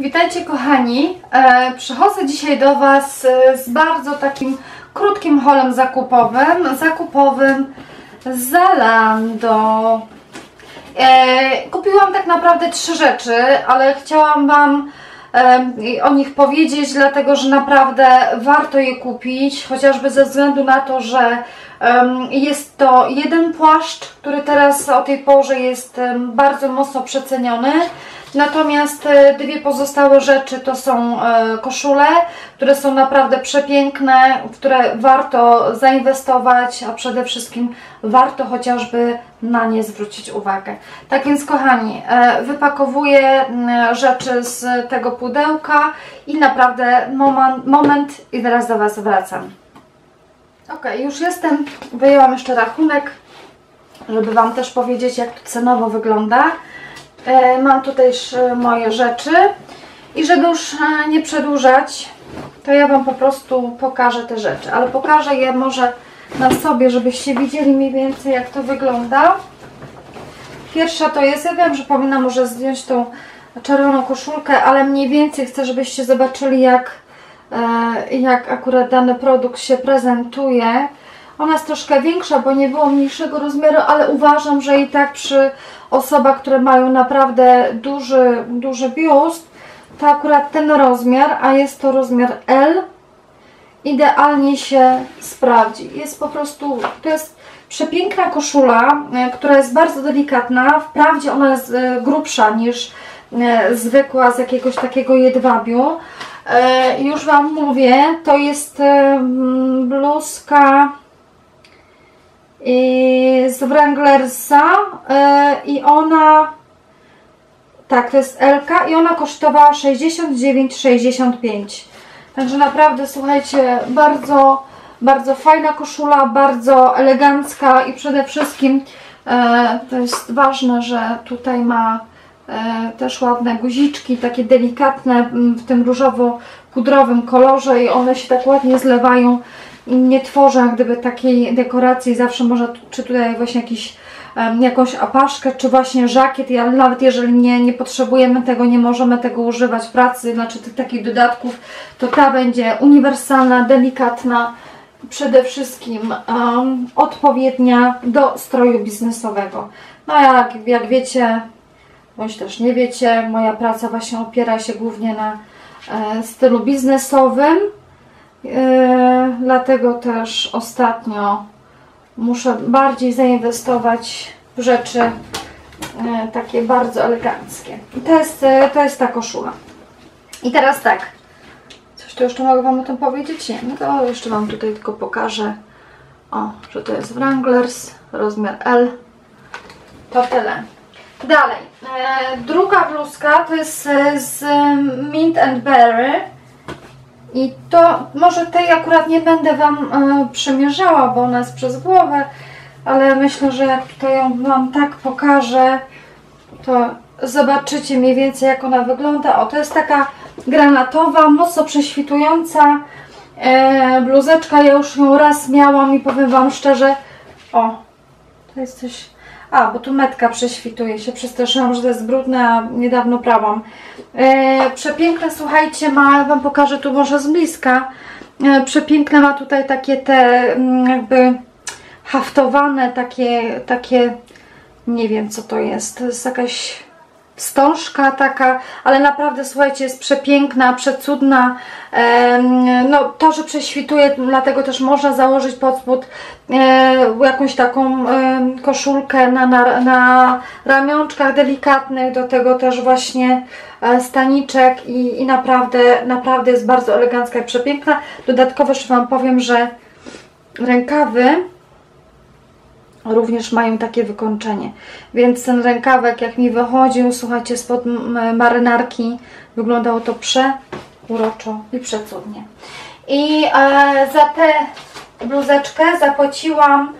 Witajcie kochani. E, przychodzę dzisiaj do Was e, z bardzo takim krótkim holem zakupowym. Zakupowym z Zalando. E, kupiłam tak naprawdę trzy rzeczy, ale chciałam Wam o nich powiedzieć, dlatego że naprawdę warto je kupić, chociażby ze względu na to, że jest to jeden płaszcz, który teraz o tej porze jest bardzo mocno przeceniony. Natomiast e, dwie pozostałe rzeczy to są e, koszule, które są naprawdę przepiękne, w które warto zainwestować, a przede wszystkim warto chociażby na nie zwrócić uwagę. Tak więc kochani, e, wypakowuję rzeczy z tego pudełka i naprawdę moment, moment i teraz do Was wracam. Ok, już jestem, wyjęłam jeszcze rachunek, żeby Wam też powiedzieć jak to cenowo wygląda. E, mam tutaj moje rzeczy i żeby już e, nie przedłużać, to ja Wam po prostu pokażę te rzeczy, ale pokażę je może na sobie, żebyście widzieli mniej więcej jak to wygląda. Pierwsza to jest, ja wiem, że powinnam może zdjąć tą czerwoną koszulkę, ale mniej więcej chcę, żebyście zobaczyli jak, e, jak akurat dany produkt się prezentuje. Ona jest troszkę większa, bo nie było mniejszego rozmiaru, ale uważam, że i tak przy osobach, które mają naprawdę duży, duży biust, to akurat ten rozmiar, a jest to rozmiar L, idealnie się sprawdzi. Jest po prostu, to jest przepiękna koszula, e, która jest bardzo delikatna. Wprawdzie ona jest e, grubsza niż e, zwykła z jakiegoś takiego jedwabiu. Już Wam mówię, to jest bluzka z Wranglersa i ona tak, to jest Elka i ona kosztowała 69,65 także naprawdę słuchajcie, bardzo bardzo fajna koszula, bardzo elegancka i przede wszystkim e, to jest ważne, że tutaj ma e, też ładne guziczki, takie delikatne w tym różowo-pudrowym kolorze i one się tak ładnie zlewają. Nie tworzę jak gdyby takiej dekoracji, zawsze może czy tutaj właśnie jakiś, jakąś apaszkę, czy właśnie żakiet, ale nawet jeżeli nie, nie potrzebujemy tego, nie możemy tego używać w pracy, znaczy tych takich dodatków, to ta będzie uniwersalna, delikatna, przede wszystkim um, odpowiednia do stroju biznesowego. No jak, jak wiecie, bądź też nie wiecie, moja praca właśnie opiera się głównie na e, stylu biznesowym, e, dlatego też ostatnio muszę bardziej zainwestować w rzeczy e, takie bardzo eleganckie. I to jest, to jest ta koszula. I teraz tak, Coś tu jeszcze mogę Wam o tym powiedzieć? Nie, no to jeszcze Wam tutaj tylko pokażę. O, że to jest Wranglers, rozmiar L. To tyle. Dalej, e, druga bluzka to jest e, z Mint and Berry. I to, może tej akurat nie będę Wam e, bo ona jest przez głowę, ale myślę, że jak tutaj ją Wam tak pokażę, to zobaczycie mniej więcej jak ona wygląda. O, to jest taka granatowa, mocno prześwitująca e, bluzeczka. Ja już ją raz miałam i powiem Wam szczerze, o, to jest coś... A, bo tu metka prześwituje się, przestraszyłam, że to jest brudne, a niedawno prałam. E, przepiękne, słuchajcie, ma, Wam pokażę tu może z bliska. E, przepiękne ma tutaj takie te mm, jakby haftowane, takie, takie, nie wiem co to jest, to jest jakaś wstążka taka, ale naprawdę słuchajcie, jest przepiękna, przecudna. No to, że prześwituje, dlatego też można założyć pod spód e, jakąś taką koszulkę na, na, na ramionczkach delikatnych, do tego też właśnie e, staniczek i, i naprawdę, naprawdę jest bardzo elegancka i przepiękna. Dodatkowo jeszcze Wam powiem, że rękawy również mają takie wykończenie. Więc ten rękawek jak mi wychodził, słuchajcie, spod marynarki wyglądało to przeuroczo i przecudnie. I e, za tę bluzeczkę zapłaciłam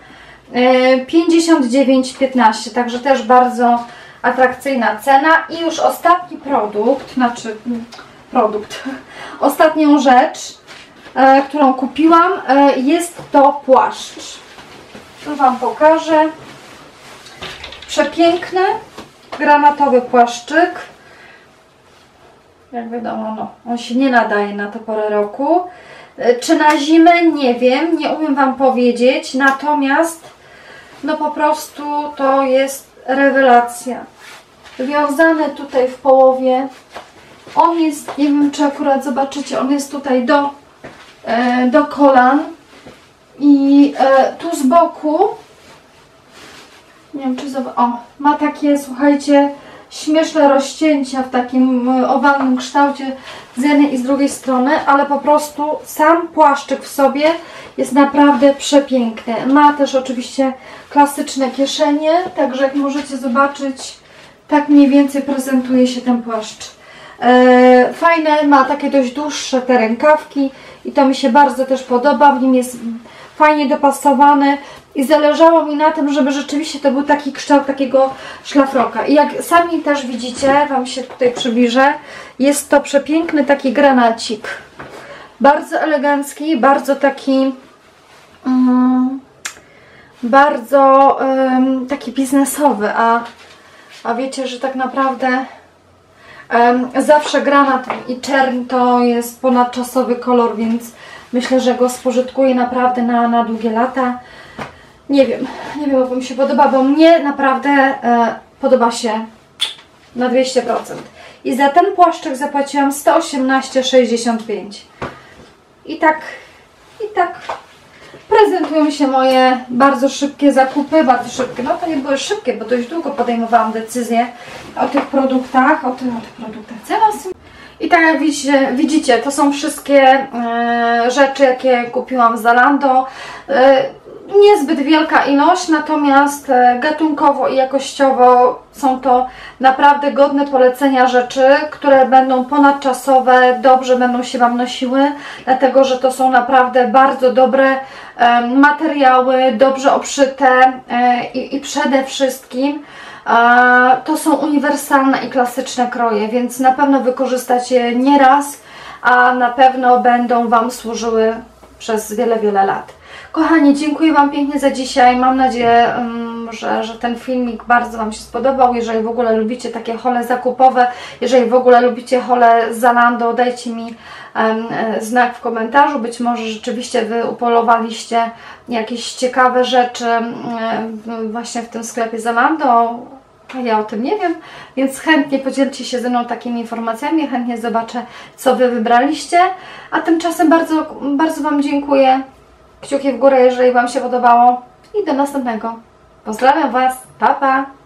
e, 59,15, także też bardzo atrakcyjna cena. I już ostatni produkt, znaczy produkt, ostatnią rzecz, e, którą kupiłam, e, jest to płaszcz. Tu Wam pokażę. Przepiękny, granatowy płaszczyk. jak wiadomo, no, on się nie nadaje na tę porę roku. E, Czy na zimę? Nie wiem, nie umiem Wam powiedzieć, natomiast no po prostu to jest rewelacja. Wiązany tutaj w połowie, on jest, nie wiem czy akurat zobaczycie, on jest tutaj do, e, do kolan i e, tu z boku nie wiem czy zob- o, ma takie, słuchajcie, śmieszne rozcięcia w takim e, owalnym kształcie z jednej i z drugiej strony, ale po prostu sam płaszczyk w sobie jest naprawdę przepiękny. Ma też oczywiście klasyczne kieszenie, także jak możecie zobaczyć, tak mniej więcej prezentuje się ten płaszcz. E, fajne, ma takie dość dłuższe te rękawki i to mi się bardzo też podoba, w nim jest fajnie dopasowany i zależało mi na tym, żeby rzeczywiście to był taki kształt takiego szlafroka. I jak sami też widzicie, Wam się tutaj przybliżę, jest to przepiękny taki granacik. Bardzo elegancki, bardzo taki mm, bardzo ym, taki biznesowy, a, a wiecie, że tak naprawdę Em, Zawsze granat i czerń to jest ponadczasowy kolor, więc myślę, że go spożytkuję naprawdę na, na długie lata. Nie wiem, nie wiem, jak mi się podoba, bo mnie naprawdę e, podoba się na 200%. I za ten płaszczyk zapłaciłam 118,65. I tak, i tak prezentują się moje bardzo szybkie zakupy, bardzo szybkie. No to nie były szybkie, bo dość długo podejmowałam decyzję o tych produktach, o tych, o tych produktach. Co ja? I tak jak widzicie, widzicie to są wszystkie e, rzeczy, jakie kupiłam w Zalando. E, niezbyt wielka ilość, natomiast e, gatunkowo i jakościowo są to naprawdę godne polecenia rzeczy, które będą ponadczasowe, dobrze będą się Wam nosiły, dlatego że to są naprawdę bardzo dobre materiały, dobrze obszyte i, przede wszystkim to są uniwersalne i klasyczne kroje, więc na pewno wykorzystacie nieraz, a na pewno będą Wam służyły przez wiele, wiele lat. Kochani, dziękuję Wam pięknie za dzisiaj. Mam nadzieję, mm, że, że ten filmik bardzo Wam się spodobał. Jeżeli w ogóle lubicie takie hole zakupowe, jeżeli w ogóle lubicie hole Zalando, dajcie mi e, znak w komentarzu. Być może rzeczywiście Wy upolowaliście jakieś ciekawe rzeczy em, w- właśnie w tym sklepie Zalando. Ja o tym nie wiem, więc chętnie podzielcie się ze mną takimi informacjami, chętnie zobaczę, co Wy wybraliście. A tymczasem bardzo, bardzo Wam dziękuję. Kciuki w górę, jeżeli Wam się podobało. I do następnego. Pozdrawiam Was. Pa, pa!